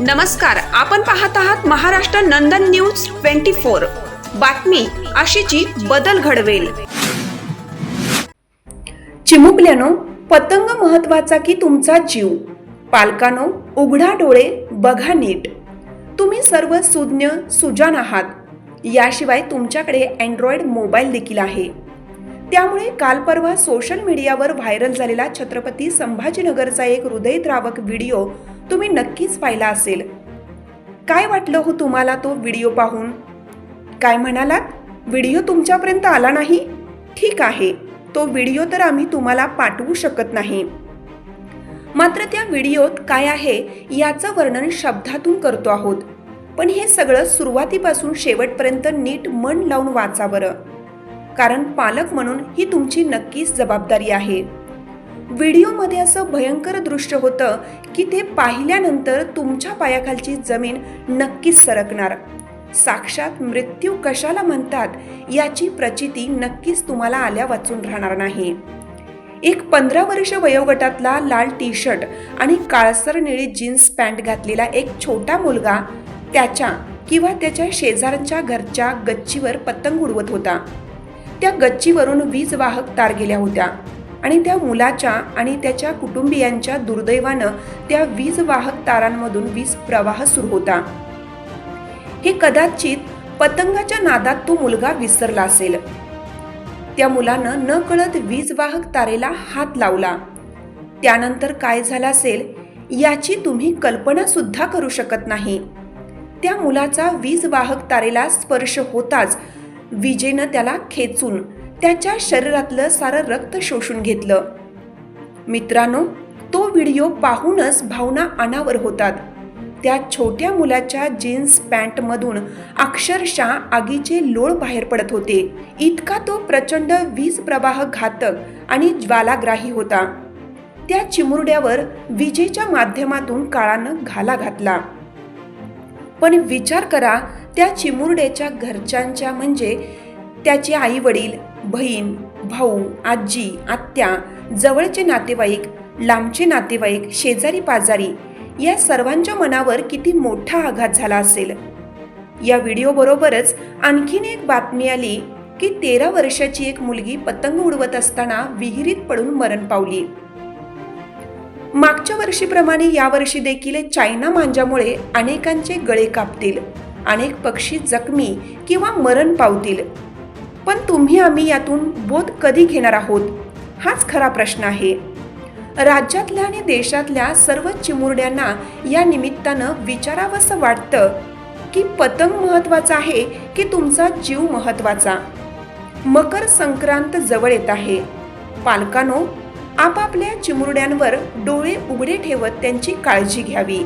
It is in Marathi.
नमस्कार आपण पाहत आहात Maharashtra Nandan news twenty four. बातमी अशीची बदल घडवेल. चिमुकल्यानो पतंग महत्त्वाचा की तुमचा जीव? पालकानो उघडा डोळे बघा नीट. तुम्ही सर्व सुज्ञ सुजान आहात. याशिवाय तुमच्याकडे अँड्रॉइड मोबाईल देखील आहे. त्यामुळे काल परवा सोशल मीडियावर व्हायरल झालेला छत्रपती संभाजीनगरचा एक हृदयद्रावक व्हिडिओ तुम्ही नक्कीच पाहिला असेल. काय वाटलं हो तुम्हाला तो व्हिडिओ पाहून? काय म्हणालात? व्हिडिओ तुमच्यापर्यंत आला नाही? ठीक आहे. तो व्हिडिओ तर आम्ही तुम्हाला पाठवू शकत नाही. मात्र त्या व्हिडिओत काय आहे याचं वर्णन शब्दातून करतो आहोत. पण हे सगळं सुरुवातीपासून शेवटपर्यंत नीट मन लावून वाचा बरं. कारण पालक म्हणून ही तुमची नक्कीच जबाबदारी आहे. व्हिडिओमध्ये असं भयंकर दृश्य होतं की ते पाहिल्यानंतर तुमच्या पायाखालची जमीन नक्कीच सरकणार. साक्षात मृत्यू कशाला म्हणतात याची प्रचिती नक्कीच तुम्हाला आल्या वाचून राहणार नाही. एक पंधरा वर्ष वयोगटातला लाल टी शर्ट आणि काळसर निळी जीन्स पॅन्ट घातलेला एक छोटा मुलगा त्याच्या किंवा त्याच्या शेजारच्या घरच्या गच्चीवर पतंग उडवत होता. त्या गच्चीवरून वीज वाहक तार गेल्या होत्या. आणि त्या मुलाच्या आणि त्याच्या कुटुंबियांच्या दुर्दैवानं त्या वीज वाहक तारांमधून वीज प्रवाह सुरू होता. हे कदाचित पतंगाच्या नादात तो मुलगा विसरला असेल. त्या मुलानं न कळत वीज वाहक तारेला हात लावला. त्यानंतर काय झालं असेल याची तुम्ही कल्पना सुद्धा करू शकत नाही. त्या मुलाचा वीज वाहक तारेला स्पर्श होताच विजेनं त्याला खेचून त्यांच्या शरीरातलं सारं रक्त शोषून घेतलं. मित्रांनो तो व्हिडिओ पाहूनच भावना अनावर होतात. त्या छोट्या मुलाच्या जीन्स पॅन्टमधून अक्षरशः आगीचे लोळ बाहेर पडत होते. इतका तो प्रचंड वीज प्रवाह घातक आणि ज्वालाग्राही होता. त्या चिमुरड्यावर विजेच्या माध्यमातून काळानं घाला घातला. पण विचार करा त्या चिमुरड्याच्या घरच्यांच्या म्हणजे त्याचे आई वडील बहीण भाऊ आजी आत्या जवळचे नातेवाईक लांबचे नातेवाईक शेजारी पाजारी या सर्वांच्या मनावर किती मोठा आघात झाला असेल? या व्हिडिओबरोबरच आणखीन एक बातमी आली की तेरा वर्षाची एक मुलगी पतंग उडवत असताना विहिरीत पडून मरण पावली. मागच्या वर्षीप्रमाणे यावर्षी देखील चायना मांजामुळे अनेकांचे गळे कापतील अनेक पक्षी जखमी किंवा मरण पावतील. पण तुम्ही आम्ही यातून बोध कधी घेणार आहोत? हाच खरा प्रश्न आहे. राज्यातल्या आणि देशातल्या सर्व चिमुरड्यांना या निमित्तानं विचारावंसं वाटतं की पतंग महत्त्वाचा आहे की तुमचा जीव महत्त्वाचा मकर संक्रांत जवळ येत आहे. पालकानो आपापल्या चिमुरड्यांवर डोळे उघडे ठेवत त्यांची काळजी घ्यावी.